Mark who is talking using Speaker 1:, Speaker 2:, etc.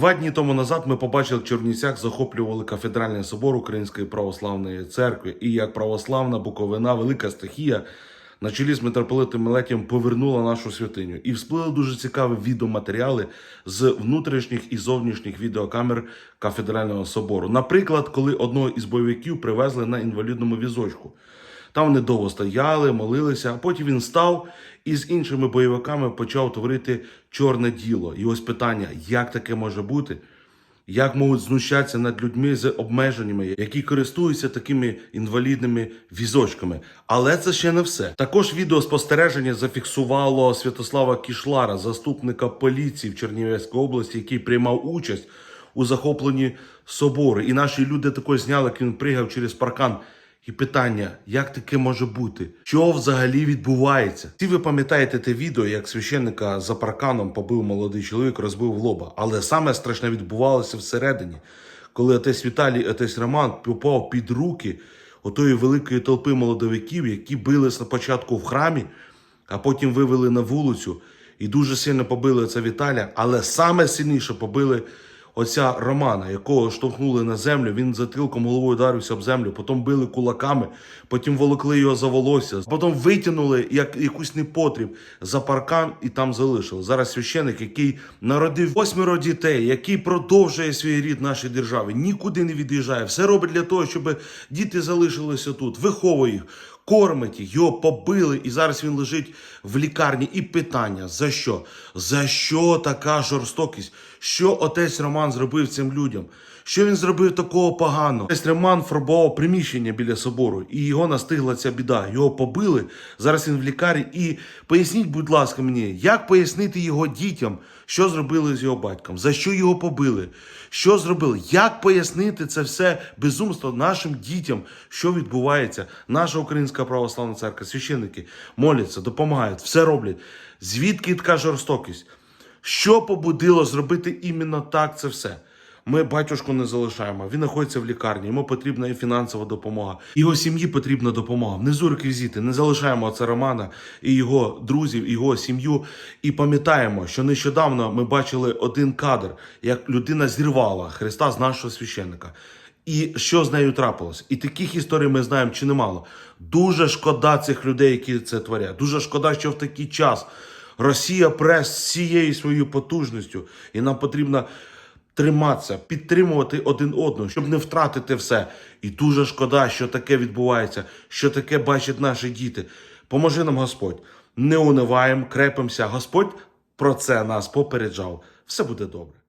Speaker 1: Два дні тому назад ми побачили, в Чернівцях захоплювали кафедральний собор Української православної церкви, і як православна Буковина, велика стихія на чолі з митрополитом Мелетієм повернула нашу святиню. І всплили дуже цікаві відеоматеріали з внутрішніх і зовнішніх відеокамер кафедрального собору. Наприклад, коли одного із бойовиків привезли на інвалідному візочку. Там вони довго стояли, молилися, а потім він став і з іншими бойовиками почав творити чорне діло. І ось питання: як таке може бути? Як можуть знущатися над людьми з обмеженнями, які користуються такими інвалідними візочками? Але це ще не все. Також відеоспостереження зафіксувало Святослава Кішлара, заступника поліції в Чернівецькій області, який приймав участь у захопленні собору. І наші люди також зняли, як він пригав через паркан. І питання, як таке може бути? Що взагалі відбувається? Всі ви пам'ятаєте те відео, як священника за парканом побив молодий чоловік, розбив лоба. Але саме страшне відбувалося всередині, коли отець Віталій, отець Роман попав під руки отої великої толпи молодовиків, які бились на початку в храмі, а потім вивели на вулицю і дуже сильно побили це Віталя, але саме сильніше побили оця Романа, якого штовхнули на землю. Він затилком головою ударився об землю, потім били кулаками, потім волокли його за волосся, потім витягнули як якусь непотріб за паркан і там залишили. Зараз священик, який народив восьмеро дітей, який продовжує свій рід в нашій державі, нікуди не від'їжджає. Все робить для того, щоб діти залишилися тут, виховує їх. Кормить його побили, і зараз він лежить в лікарні. І питання: за що? За що така жорстокість? Що отець Роман зробив цим людям? Що він зробив такого поганого? Отець Роман фарбував приміщення біля собору, і його настигла ця біда. Його побили. Зараз він в лікарні. І поясніть, будь ласка, мені, як пояснити його дітям, що зробили з його батьком? За що його побили? Що зробили? Як пояснити це все безумство нашим дітям, що відбувається? Наша українська православна церква, священники моляться, допомагають, все роблять. Звідки така жорстокість? Що побудило зробити іменно так це все? Ми батюшку не залишаємо. Він знаходиться в лікарні. Йому потрібна і фінансова допомога. Його сім'ї потрібна допомога. Внизу реквізити. Не залишаємо оце Романа і його друзів, його сім'ю. І пам'ятаємо, що нещодавно ми бачили один кадр, як людина зірвала Христа з нашого священника. І що з нею трапилось? І таких історій ми знаємо чи немало. Дуже шкода цих людей, які це творять. Дуже шкода, що в такий час Росія прес всією своєю потужністю, і нам потрібно триматися, підтримувати один одного, щоб не втратити все. І дуже шкода, що таке відбувається, що таке бачать наші діти. Поможи нам Господь. Не униваємо, крепимося. Господь про це нас попереджав. Все буде добре.